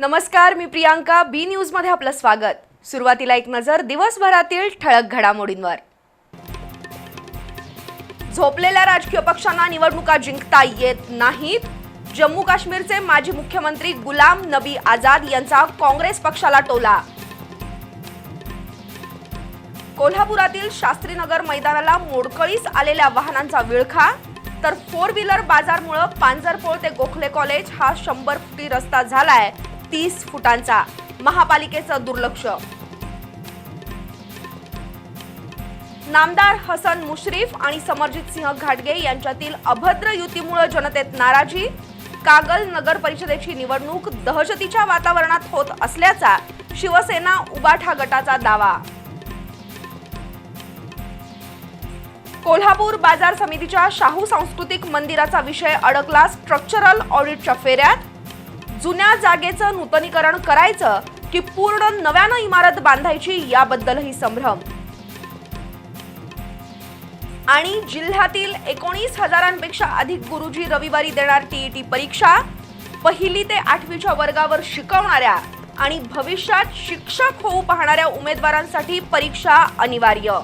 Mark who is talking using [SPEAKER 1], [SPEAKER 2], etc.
[SPEAKER 1] नमस्कार मी प्रियांका. बी न्यूजमध्ये आपलं स्वागत. सुरुवातीला एक नजर दिवसभरातील ठळक घडामोडींवर. झोपलेल्या राजकीय पक्षांना निवडणुका जिंकता येत नाहीत. जम्मू काश्मीरचे माजी मुख्यमंत्री गुलाम नबी आझाद यांचा काँग्रेस पक्षाला टोला. कोल्हापुरातील शास्त्रीनगर मैदानाला मोडकळीस आलेल्या वाहनांचा विळखा. तर फोर व्हीलर बाजारमुळं पांजरपोळ ते गोखले कॉलेज हा शंभर फुटी रस्ता झालाय. तीस फुटांचा महापालिकेचं दुर्लक्ष. नामदार हसन मुश्रीफ आणि समरजित सिंह घाटगे यांच्यातील अभद्र युतीमुळे जनतेत नाराजी कागल नगर परिषदेची निवडणूक दहशतीच्या वातावरणात होत असल्याचा शिवसेना उबाठा गटाचा दावा. कोल्हापूर बाजार समितीच्या शाहू सांस्कृतिक मंदिराचा विषय अडकला स्ट्रक्चरल ऑडिटच्या फेऱ्यात जुन्या जागेचं नूतनीकरण करायचं की पूर्ण नव्यानं इमारत बांधायची याबद्दलही संभ्रम. आणि जिल्ह्यातील एकोणीस हजारांपेक्षा अधिक गुरुजी रविवारी देणार टीईटी परीक्षा पहिली ते आठवीच्या वर्गावर शिकवणाऱ्या आणि भविष्यात शिक्षक होऊ पाहणाऱ्या उमेदवारांसाठी परीक्षा अनिवार्य.